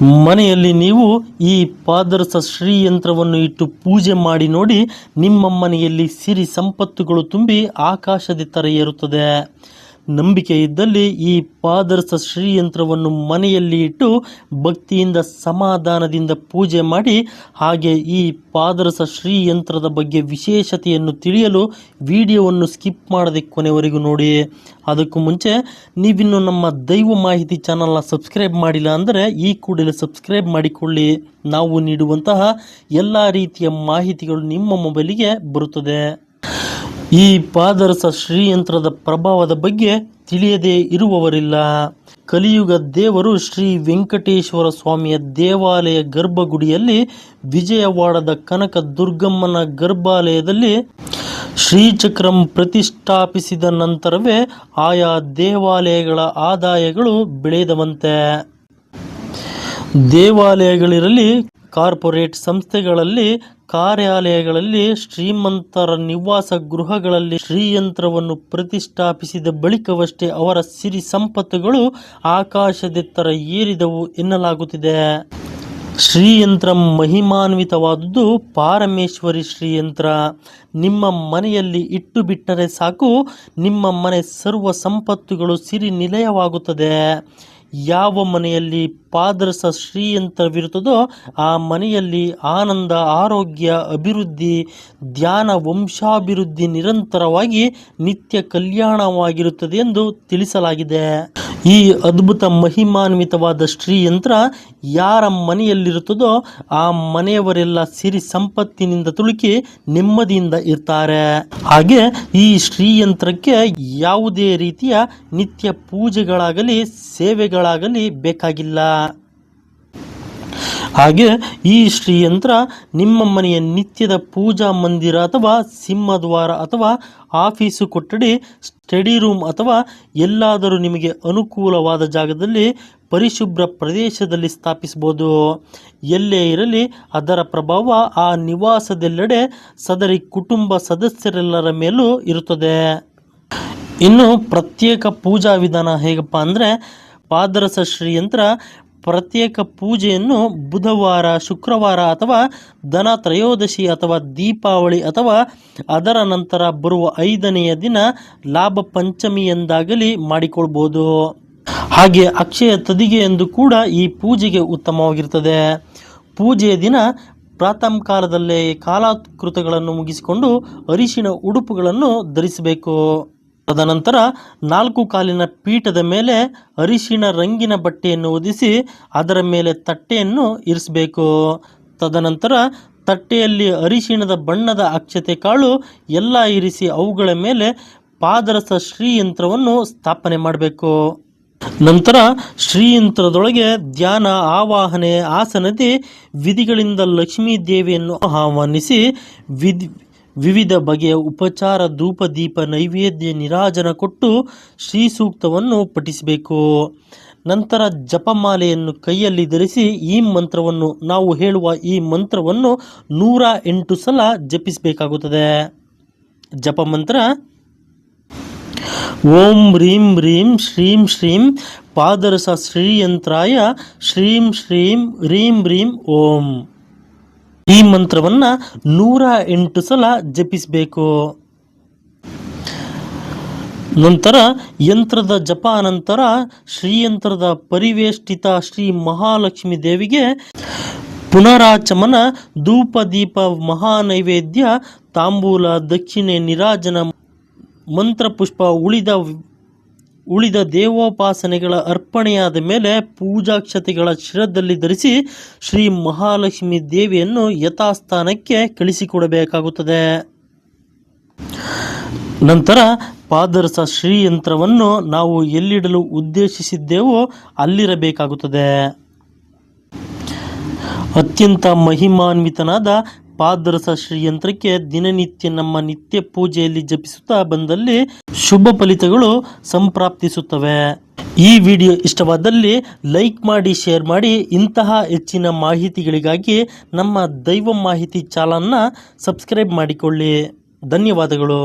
ಮನೆಯಲ್ಲಿ ನೀವು ಈ ಪಾದರಸ ಶ್ರೀಯಂತ್ರವನ್ನು ಇಟ್ಟು ಪೂಜೆ ಮಾಡಿ ನೋಡಿ ನಿಮ್ಮ ಮನೆಯಲ್ಲಿ ಸಿರಿ ಸಂಪತ್ತುಗಳು ತುಂಬಿ ಆಕಾಶದ ತರ ಏರುತ್ತದೆ ನಂಬಿಕೆ ಇದ್ದಲ್ಲಿ ಈ ಪಾದರಸ ಶ್ರೀಯಂತ್ರವನ್ನು ಮನೆಯಲ್ಲಿ ಇಟ್ಟು ಭಕ್ತಿಯಿಂದ ಸಮಾಧಾನದಿಂದ ಪೂಜೆ ಮಾಡಿ, ಹಾಗೆ ಈ ಪಾದರಸ ಶ್ರೀಯಂತ್ರದ ಬಗ್ಗೆ ವಿಶೇಷತೆಯನ್ನು ತಿಳಿಯಲು ವಿಡಿಯೋವನ್ನು ಸ್ಕಿಪ್ ಮಾಡದೆ ಕೊನೆವರೆಗೂ ನೋಡಿ. ಅದಕ್ಕೂ ಮುಂಚೆ, ನೀವಿನ್ನು ನಮ್ಮ ದೈವ ಮಾಹಿತಿ ಚಾನಲ್ನ ಸಬ್ಸ್ಕ್ರೈಬ್ ಮಾಡಿಲ್ಲ ಅಂದರೆ ಈ ಕೂಡಲೇ ಸಬ್ಸ್ಕ್ರೈಬ್ ಮಾಡಿಕೊಳ್ಳಿ. ನಾವು ನೀಡುವಂತಹ ಎಲ್ಲ ರೀತಿಯ ಮಾಹಿತಿಗಳು ನಿಮ್ಮ ಮೊಬೈಲಿಗೆ ಬರುತ್ತದೆ. ಈ ಪಾದರಸ ಶ್ರೀಯಂತ್ರದ ಪ್ರಭಾವದ ಬಗ್ಗೆ ತಿಳಿಯದೇ ಇರುವವರಿಲ್ಲ. ಕಲಿಯುಗ ದೇವರು ಶ್ರೀ ವೆಂಕಟೇಶ್ವರ ಸ್ವಾಮಿಯ ದೇವಾಲಯ ಗರ್ಭಗುಡಿಯಲ್ಲಿ ವಿಜಯವಾಡದ ಕನಕ ದುರ್ಗಮ್ಮನ ಗರ್ಭಾಲಯದಲ್ಲಿ ಶ್ರೀಚಕ್ರಂ ಪ್ರತಿಷ್ಠಾಪಿಸಿದ ನಂತರವೇ ಆಯಾ ದೇವಾಲಯಗಳ ಆದಾಯಗಳು ಬೆಳೆದವಂತೆ. ದೇವಾಲಯಗಳಿರಲಿ, ಕಾರ್ಪೊರೇಟ್ ಸಂಸ್ಥೆಗಳಲ್ಲಿ ಕಾರ್ಯಾಲಯಗಳಲ್ಲಿ ಶ್ರೀಮಂತರ ನಿವಾಸ ಗೃಹಗಳಲ್ಲಿ ಶ್ರೀಯಂತ್ರವನ್ನು ಪ್ರತಿಷ್ಠಾಪಿಸಿದ ಬಳಿಕವಷ್ಟೇ ಅವರ ಸಿರಿ ಸಂಪತ್ತುಗಳು ಆಕಾಶದೆತ್ತರ ಏರಿದವು ಎನ್ನಲಾಗುತ್ತಿದೆ. ಶ್ರೀಯಂತ್ರ ಮಹಿಮಾನ್ವಿತವಾದುದು ಪಾರಮೇಶ್ವರಿ ಶ್ರೀಯಂತ್ರ. ನಿಮ್ಮ ಮನೆಯಲ್ಲಿ ಇಟ್ಟು ಬಿಟ್ಟರೆ ಸಾಕು, ನಿಮ್ಮ ಮನೆ ಸರ್ವ ಸಂಪತ್ತುಗಳು ಸಿರಿ ನಿಲಯವಾಗುತ್ತದೆ. ಯಾವ ಮನೆಯಲ್ಲಿ ಪಾದರಸ ಶ್ರೀಯಂತ್ರವಿರುತ್ತದೋ ಆ ಮನೆಯಲ್ಲಿ ಆನಂದ, ಆರೋಗ್ಯ, ಅಭಿವೃದ್ಧಿ, ಧ್ಯಾನ, ವಂಶಾಭಿವೃದ್ಧಿ ನಿರಂತರವಾಗಿ ನಿತ್ಯ ಕಲ್ಯಾಣವಾಗಿರುತ್ತದೆ ಎಂದು ತಿಳಿಸಲಾಗಿದೆ. ಈ ಅದ್ಭುತ ಮಹಿಮಾನ್ವಿತವಾದ ಶ್ರೀಯಂತ್ರ ಯಾರ ಮನೆಯಲ್ಲಿರುತ್ತದೋ ಆ ಮನೆಯವರೆಲ್ಲ ಸಿರಿ ಸಂಪತ್ತಿನಿಂದ ತುಳುಕಿ ನೆಮ್ಮದಿಯಿಂದ ಇರ್ತಾರೆ. ಹಾಗೆ ಈ ಶ್ರೀಯಂತ್ರಕ್ಕೆ ಯಾವುದೇ ರೀತಿಯ ನಿತ್ಯ ಪೂಜೆಗಳಾಗಲಿ, ಸೇವೆಗಳಾಗಲಿ ಬೇಕಾಗಿಲ್ಲ. ಹಾಗೆ ಈ ಶ್ರೀಯಂತ್ರ ನಿಮ್ಮ ಮನೆಯ ನಿತ್ಯದ ಪೂಜಾ ಮಂದಿರ ಅಥವಾ ಸಿಂಹದ್ವಾರ ಅಥವಾ ಆಫೀಸು ಕೊಠಡಿ, ಸ್ಟಡಿ ರೂಮ್ ಅಥವಾ ಎಲ್ಲಾದರೂ ನಿಮಗೆ ಅನುಕೂಲವಾದ ಜಾಗದಲ್ಲಿ ಪರಿಶುಭ್ರ ಪ್ರದೇಶದಲ್ಲಿ ಸ್ಥಾಪಿಸಬಹುದು. ಎಲ್ಲೇ ಇರಲಿ, ಅದರ ಪ್ರಭಾವ ಆ ನಿವಾಸದೆಲ್ಲೆಡೆ ಸದರಿ ಕುಟುಂಬ ಸದಸ್ಯರೆಲ್ಲರ ಮೇಲೂ ಇರುತ್ತದೆ. ಇನ್ನು ಪ್ರತ್ಯೇಕ ಪೂಜಾ ವಿಧಾನ ಹೇಗಪ್ಪ ಅಂದರೆ ಪಾದರಸ ಶ್ರೀಯಂತ್ರ ಪ್ರತ್ಯೇಕ ಪೂಜೆಯನ್ನು ಬುಧವಾರ, ಶುಕ್ರವಾರ ಅಥವಾ ದನ ತ್ರಯೋದಶಿ ಅಥವಾ ದೀಪಾವಳಿ ಅಥವಾ ಅದರ ನಂತರ ಬರುವ ಐದನೆಯ ದಿನ ಲಾಭ ಪಂಚಮಿ ಎಂದಾಗಲಿ ಮಾಡಿಕೊಳ್ಬೋದು. ಹಾಗೆ ಅಕ್ಷಯ ತದಿಗೆ ಎಂದು ಕೂಡ ಈ ಪೂಜೆಗೆ ಉತ್ತಮವಾಗಿರ್ತದೆ ಪೂಜೆಯ ದಿನ ಪ್ರಾತಃ ಕಾಲದಲ್ಲೇ ಕಾಲಾಕೃತಗಳನ್ನು ಮುಗಿಸಿಕೊಂಡು ಅರಿಶಿಣ ಉಡುಪುಗಳನ್ನು ಧರಿಸಬೇಕು. ತದನಂತರ ನಾಲ್ಕು ಕಾಲಿನ ಪೀಠದ ಮೇಲೆ ಅರಿಶಿಣ ರಂಗಿನ ಬಟ್ಟೆಯನ್ನು ಒದಿಸಿ ಅದರ ಮೇಲೆ ತಟ್ಟೆಯನ್ನು ಇರಿಸಬೇಕು. ತದನಂತರ ತಟ್ಟೆಯಲ್ಲಿ ಅರಿಶಿಣದ ಬಣ್ಣದ ಅಕ್ಷತೆ ಕಾಳು ಎಲ್ಲ ಇರಿಸಿ ಅವುಗಳ ಮೇಲೆ ಪಾದರಸ ಶ್ರೀಯಂತ್ರವನ್ನು ಸ್ಥಾಪನೆ ಮಾಡಬೇಕು. ನಂತರ ಶ್ರೀಯಂತ್ರದೊಳಗೆ ಧ್ಯಾನ, ಆವಾಹನೆ, ಆಸನದಿ, ವಿಧಿಗಳಿಂದ ಲಕ್ಷ್ಮೀ ದೇವಿಯನ್ನು ಆಹ್ವಾನಿಸಿ ವಿಧಿ ವಿವಿಧ ಬಗೆಯ ಉಪಚಾರ ಧೂಪ ದೀಪ ನೈವೇದ್ಯ ನಿರಾಜನ ಕೊಟ್ಟು ಶ್ರೀ ಸೂಕ್ತವನ್ನು ಪಠಿಸಬೇಕು. ನಂತರ ಜಪಮಾಲೆಯನ್ನು ಕೈಯಲ್ಲಿ ಧರಿಸಿ ಈ ಮಂತ್ರವನ್ನು, ನಾವು ಹೇಳುವ ಈ ಮಂತ್ರವನ್ನು ನೂರ ಎಂಟು ಸಲ ಜಪಿಸಬೇಕಾಗುತ್ತದೆ. ಜಪ ಮಂತ್ರ, ಓಂ ಹ್ರೀಂ ಹ್ರೀಂ ಶ್ರೀಂ ಶ್ರೀಂ ಪಾದರಸ ಶ್ರೀಯಂತ್ರಾಯ ಶ್ರೀಂ ಶ್ರೀಂ ಹ್ರೀಂ ಹ್ರೀಂ ಓಂ. ಈ ಮಂತ್ರವನ್ನ ನೂರ ಎಂಟು ಸಲ ಜಪಿಸಬೇಕು. ನಂತರ ಯಂತ್ರದ ಜಪ ನಂತರ ಶ್ರೀಯಂತ್ರದ ಪರಿವೇಷ್ಟಿತ ಶ್ರೀ ಮಹಾಲಕ್ಷ್ಮಿ ದೇವಿಗೆ ಪುನರಾಚಮನ ಧೂಪ ದೀಪ ಮಹಾನೈವೇದ್ಯ ತಾಂಬೂಲ ದಕ್ಷಿಣೆ ನಿರಾಜನ ಮಂತ್ರಪುಷ್ಪ ಉಳಿದ ಉಳಿದ ದೇವೋಪಾಸನೆಗಳ ಅರ್ಪಣೆಯಾದ ಮೇಲೆ ಪೂಜಾಕ್ಷತೆಗಳ ಶಿರದಲ್ಲಿ ಧರಿಸಿ ಶ್ರೀ ಮಹಾಲಕ್ಷ್ಮಿ ದೇವಿಯನ್ನು ಯಥಾಸ್ಥಾನಕ್ಕೆ ಕಳಿಸಿಕೊಡಬೇಕಾಗುತ್ತದೆ. ನಂತರ ಪಾದರಸ ಶ್ರೀಯಂತ್ರವನ್ನು ನಾವು ಎಲ್ಲಿಡಲು ಉದ್ದೇಶಿಸಿದ್ದೇವೋ ಅಲ್ಲಿರಬೇಕಾಗುತ್ತದೆ. ಅತ್ಯಂತ ಮಹಿಮಾನ್ವಿತನಾದ ಪಾದರಸ ಶ್ರೀಯಂತ್ರಕ್ಕೆ ದಿನನಿತ್ಯ ನಮ್ಮ ನಿತ್ಯ ಪೂಜೆಯಲ್ಲಿ ಜಪಿಸುತ್ತಾ ಬಂದಲ್ಲಿ ಶುಭ ಫಲಿತಗಳು ಸಂಪ್ರಾಪ್ತಿಸುತ್ತವೆ. ಈ ವಿಡಿಯೋ ಇಷ್ಟವಾದಲ್ಲಿ ಲೈಕ್ ಮಾಡಿ, ಶೇರ್ ಮಾಡಿ, ಇಂತಹ ಹೆಚ್ಚಿನ ಮಾಹಿತಿಗಳಿಗಾಗಿ ನಮ್ಮ ದೈವ ಮಾಹಿತಿ ಚಾನಲ್ನ ಸಬ್ಸ್ಕ್ರೈಬ್ ಮಾಡಿಕೊಳ್ಳಿ. ಧನ್ಯವಾದಗಳು.